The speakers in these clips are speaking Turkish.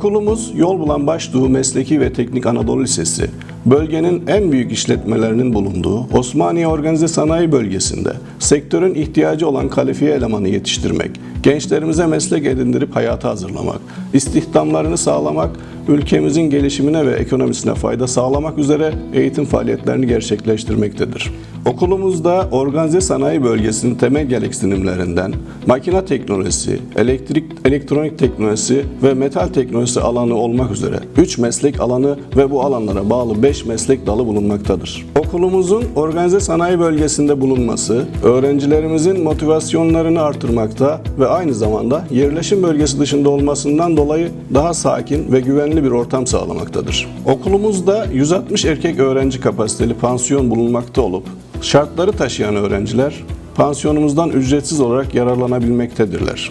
Okulumuz Yol Bulan Başdoğu Mesleki ve Teknik Anadolu Lisesi, bölgenin en büyük işletmelerinin bulunduğu Osmaniye Organize Sanayi Bölgesi'nde sektörün ihtiyacı olan kalifiye elemanı yetiştirmek, gençlerimize meslek edindirip hayata hazırlamak, istihdamlarını sağlamak, ülkemizin gelişimine ve ekonomisine fayda sağlamak üzere eğitim faaliyetlerini gerçekleştirmektedir. Okulumuzda organize sanayi bölgesinin temel gereksinimlerinden makine teknolojisi, elektrik, elektronik teknolojisi ve metal teknolojisi alanı olmak üzere 3 meslek alanı ve bu alanlara bağlı 5 meslek dalı bulunmaktadır. Okulumuzun organize sanayi bölgesinde bulunması, öğrencilerimizin motivasyonlarını artırmakta ve aynı zamanda yerleşim bölgesi dışında olmasından dolayı daha sakin ve güvenli bir ortam sağlamaktadır. Okulumuzda 160 erkek öğrenci kapasiteli pansiyon bulunmakta olup, şartları taşıyan öğrenciler pansiyonumuzdan ücretsiz olarak yararlanabilmektedirler.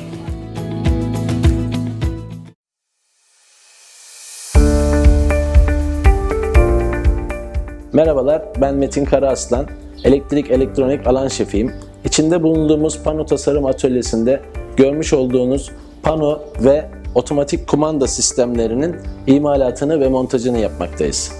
Merhabalar, ben Metin Karaaslan. Elektrik elektronik alan şefiyim. İçinde bulunduğumuz pano tasarım atölyesinde görmüş olduğunuz pano ve otomatik kumanda sistemlerinin imalatını ve montajını yapmaktayız.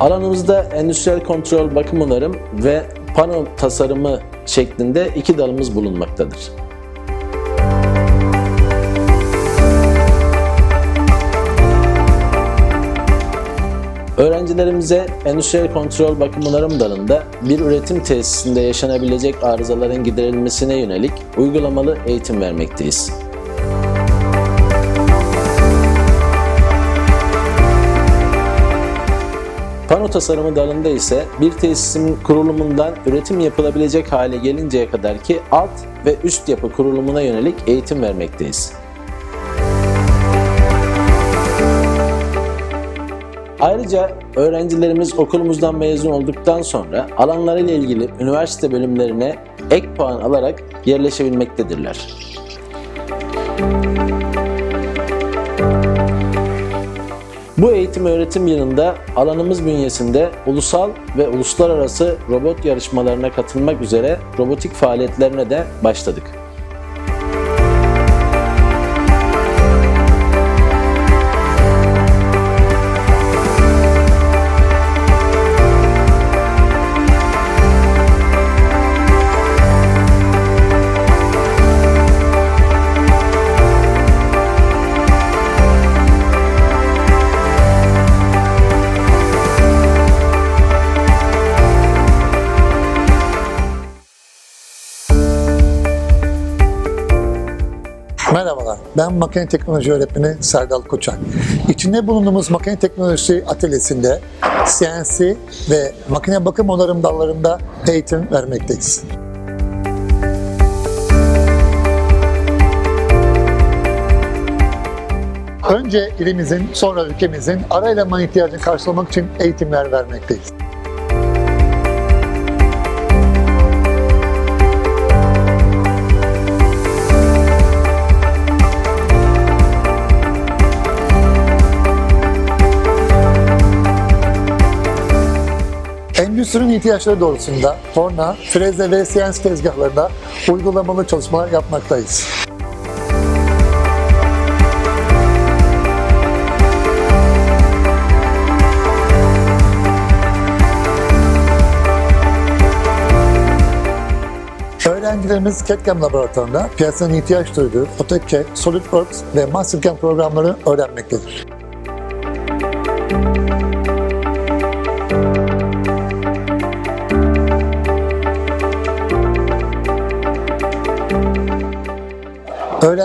Alanımızda endüstriyel kontrol bakım onarım ve pano tasarımı şeklinde iki dalımız bulunmaktadır. Öğrencilerimize endüstriyel kontrol bakım onarım dalında bir üretim tesisinde yaşanabilecek arızaların giderilmesine yönelik uygulamalı eğitim vermekteyiz. Pano tasarımı dalında ise bir tesisin kurulumundan üretim yapılabilecek hale gelinceye kadar ki alt ve üst yapı kurulumuna yönelik eğitim vermekteyiz. Ayrıca öğrencilerimiz okulumuzdan mezun olduktan sonra alanlarıyla ilgili üniversite bölümlerine ek puan alarak yerleşebilmektedirler. Bu eğitim öğretim yılında alanımız bünyesinde ulusal ve uluslararası robot yarışmalarına katılmak üzere robotik faaliyetlerine de başladık. Merhabalar, ben makine teknoloji öğretmeni Serdal Koçak. İçinde bulunduğumuz makine teknolojisi atölyesinde CNC ve makine bakım onarım dallarında eğitim vermekteyiz. Önce ilimizin, sonra ülkemizin ara eleman ihtiyacını karşılamak için eğitimler vermekteyiz. Endüstrinin ihtiyaçları doğrultusunda torna, freze ve CNC tezgahlarında uygulamalı çalışmalar yapmaktayız. Öğrencilerimiz CAD/CAM laboratuvarında piyasanın ihtiyaç duyduğu AutoCAD, SolidWorks ve MasterCAM programları öğrenmektedir.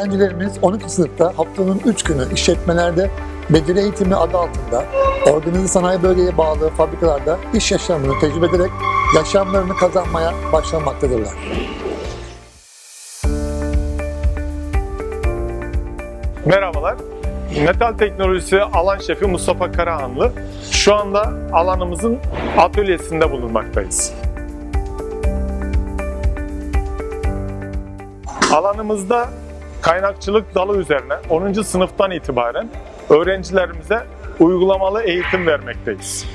Öğrencilerimiz 12 sınıfta haftanın 3 günü işletmelerde beceri eğitimi adı altında organize sanayi bölgeye bağlı fabrikalarda iş yaşamını tecrübe ederek yaşamlarını kazanmaya başlamaktadırlar. Merhabalar. Metal teknolojisi alan şefi Mustafa Karahanlı. Şu anda alanımızın atölyesinde bulunmaktayız. Alanımızda kaynakçılık dalı üzerine 10. sınıftan itibaren öğrencilerimize uygulamalı eğitim vermekteyiz.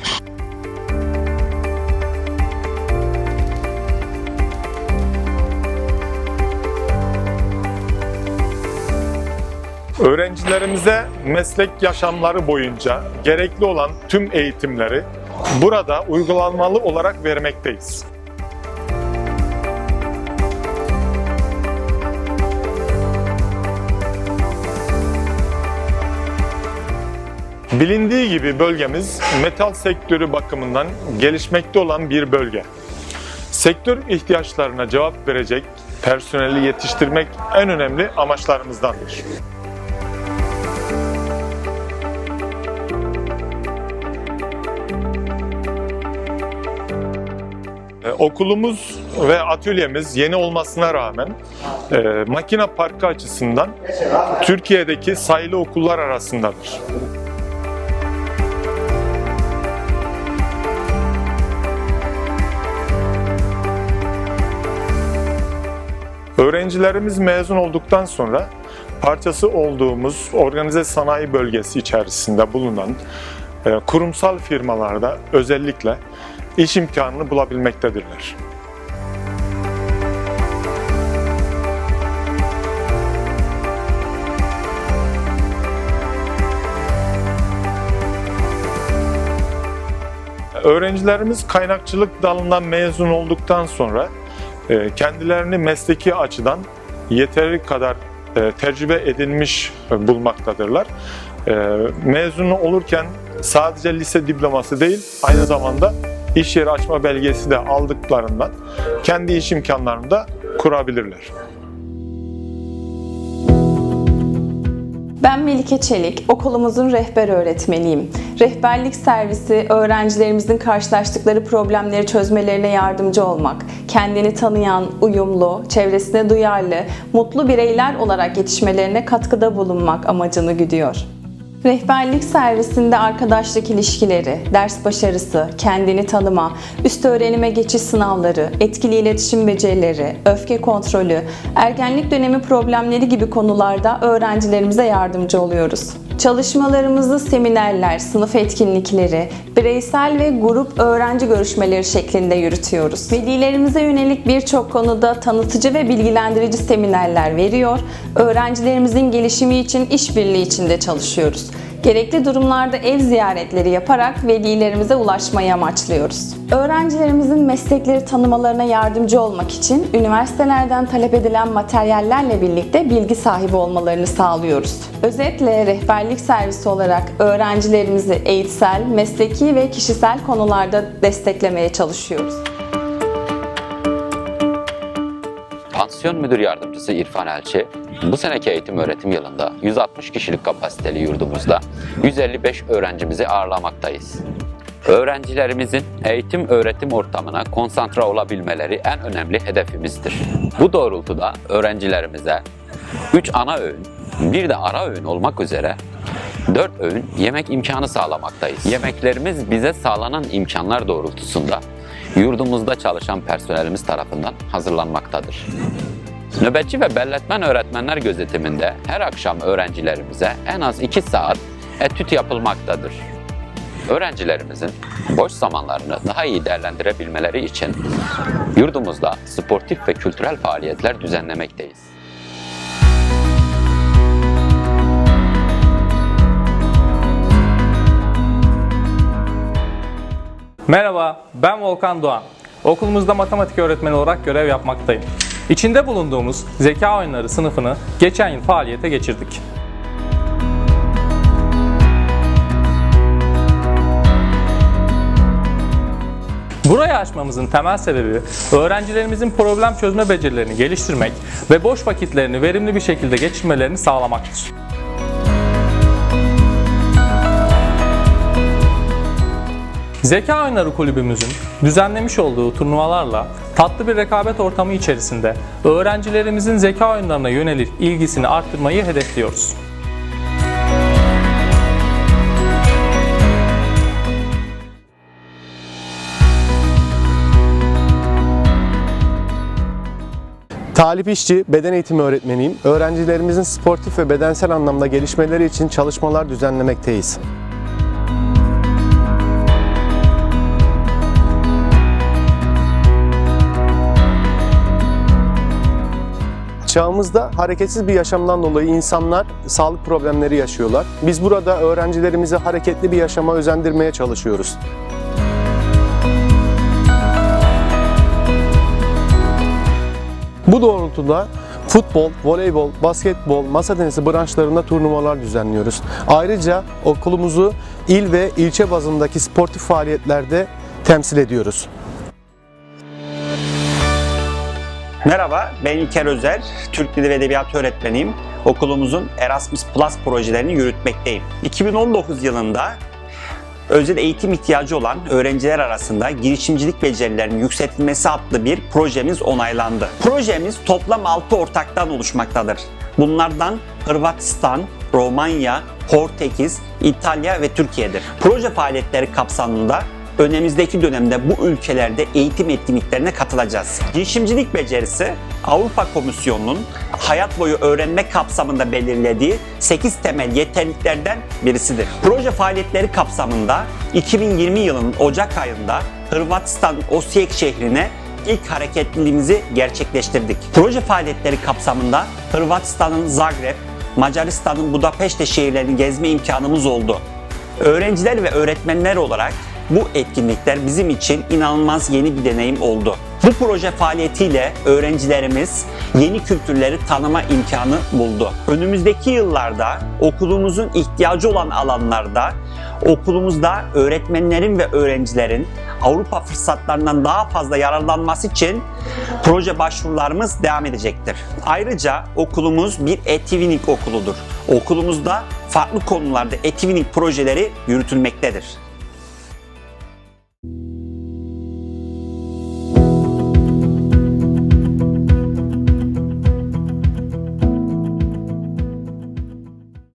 Öğrencilerimize meslek yaşamları boyunca gerekli olan tüm eğitimleri burada uygulanmalı olarak vermekteyiz. Bilindiği gibi bölgemiz metal sektörü bakımından gelişmekte olan bir bölge. Sektör ihtiyaçlarına cevap verecek personeli yetiştirmek en önemli amaçlarımızdandır. Ee, Okulumuz ve atölyemiz yeni olmasına rağmen e, makine parkı açısından Türkiye'deki sayılı okullar arasındadır. Öğrencilerimiz mezun olduktan sonra parçası olduğumuz organize sanayi bölgesi içerisinde bulunan e, kurumsal firmalarda özellikle iş imkanını bulabilmektedirler. Öğrencilerimiz kaynakçılık dalından mezun olduktan sonra kendilerini mesleki açıdan yeteri kadar e, tecrübe edinmiş e, bulmaktadırlar. E, Mezun olurken sadece lise diploması değil, aynı zamanda iş yeri açma belgesi de aldıklarından kendi iş imkanlarını da kurabilirler. Ben Melike Çelik, okulumuzun rehber öğretmeniyim. Rehberlik servisi öğrencilerimizin karşılaştıkları problemleri çözmelerine yardımcı olmak, kendini tanıyan, uyumlu, çevresine duyarlı, mutlu bireyler olarak yetişmelerine katkıda bulunmak amacını güdüyor. Rehberlik servisinde arkadaşlık ilişkileri, ders başarısı, kendini tanıma, üst öğrenime geçiş sınavları, etkili iletişim becerileri, öfke kontrolü, ergenlik dönemi problemleri gibi konularda öğrencilerimize yardımcı oluyoruz. Çalışmalarımızı seminerler, sınıf etkinlikleri, bireysel ve grup öğrenci görüşmeleri şeklinde yürütüyoruz. Velilerimize yönelik birçok konuda tanıtıcı ve bilgilendirici seminerler veriyor, öğrencilerimizin gelişimi için işbirliği içinde çalışıyoruz. Gerekli durumlarda ev ziyaretleri yaparak velilerimize ulaşmayı amaçlıyoruz. Öğrencilerimizin meslekleri tanımalarına yardımcı olmak için üniversitelerden talep edilen materyallerle birlikte bilgi sahibi olmalarını sağlıyoruz. Özetle rehberlik servisi olarak öğrencilerimizi eğitsel, mesleki ve kişisel konularda desteklemeye çalışıyoruz. Pansiyon Müdür Yardımcısı İrfan Elçi, bu seneki eğitim öğretim yılında 160 kişilik kapasiteli yurdumuzda 155 öğrencimizi ağırlamaktayız. Öğrencilerimizin eğitim öğretim ortamına konsantre olabilmeleri en önemli hedefimizdir. Bu doğrultuda öğrencilerimize 3 ana öğün, bir de ara öğün olmak üzere 4 öğün yemek imkanı sağlamaktayız. Yemeklerimiz bize sağlanan imkanlar doğrultusunda yurdumuzda çalışan personelimiz tarafından hazırlanmaktadır. Nöbetçi ve belletmen öğretmenler gözetiminde her akşam öğrencilerimize en az 2 saat etüt yapılmaktadır. Öğrencilerimizin boş zamanlarını daha iyi değerlendirebilmeleri için yurdumuzda sportif ve kültürel faaliyetler düzenlemekteyiz. Merhaba, ben Volkan Doğan. Okulumuzda matematik öğretmeni olarak görev yapmaktayım. İçinde bulunduğumuz zeka oyunları sınıfını geçen yıl faaliyete geçirdik. Burayı açmamızın temel sebebi öğrencilerimizin problem çözme becerilerini geliştirmek ve boş vakitlerini verimli bir şekilde geçirmelerini sağlamaktır. Zeka Oyunları Kulübümüzün düzenlemiş olduğu turnuvalarla tatlı bir rekabet ortamı içerisinde öğrencilerimizin zeka oyunlarına yönelik ilgisini arttırmayı hedefliyoruz. Talip İşçi, beden eğitimi öğretmeniyim. Öğrencilerimizin sportif ve bedensel anlamda gelişmeleri için çalışmalar düzenlemekteyiz. Çağımızda hareketsiz bir yaşamdan dolayı insanlar sağlık problemleri yaşıyorlar. Biz burada öğrencilerimizi hareketli bir yaşama özendirmeye çalışıyoruz. Bu doğrultuda futbol, voleybol, basketbol, masa tenisi branşlarında turnuvalar düzenliyoruz. Ayrıca okulumuzu il ve ilçe bazındaki sportif faaliyetlerde temsil ediyoruz. Merhaba, ben İlker Özer, Türk Dili ve Edebiyatı öğretmeniyim. Okulumuzun Erasmus Plus projelerini yürütmekteyim. 2019 yılında özel eğitim ihtiyacı olan öğrenciler arasında girişimcilik becerilerinin yükseltilmesi adlı bir projemiz onaylandı. Projemiz toplam 6 ortaktan oluşmaktadır. Bunlardan Hırvatistan, Romanya, Portekiz, İtalya ve Türkiye'dir. Proje faaliyetleri kapsamında önümüzdeki dönemde bu ülkelerde eğitim etkinliklerine katılacağız. Girişimcilik becerisi Avrupa Komisyonu'nun hayat boyu öğrenme kapsamında belirlediği 8 temel yeterliliklerden birisidir. Proje faaliyetleri kapsamında 2020 yılının Ocak ayında Hırvatistan Osijek şehrine ilk hareketliliğimizi gerçekleştirdik. Proje faaliyetleri kapsamında Hırvatistan'ın Zagreb, Macaristan'ın Budapeşte şehirlerini gezme imkanımız oldu. Öğrenciler ve öğretmenler olarak bu etkinlikler bizim için inanılmaz yeni bir deneyim oldu. Bu proje faaliyetiyle öğrencilerimiz yeni kültürleri tanıma imkanı buldu. Önümüzdeki yıllarda okulumuzun ihtiyacı olan alanlarda okulumuzda öğretmenlerin ve öğrencilerin Avrupa fırsatlarından daha fazla yararlanması için proje başvurularımız devam edecektir. Ayrıca okulumuz bir e-twinning okuludur. Okulumuzda farklı konularda e-twinning projeleri yürütülmektedir.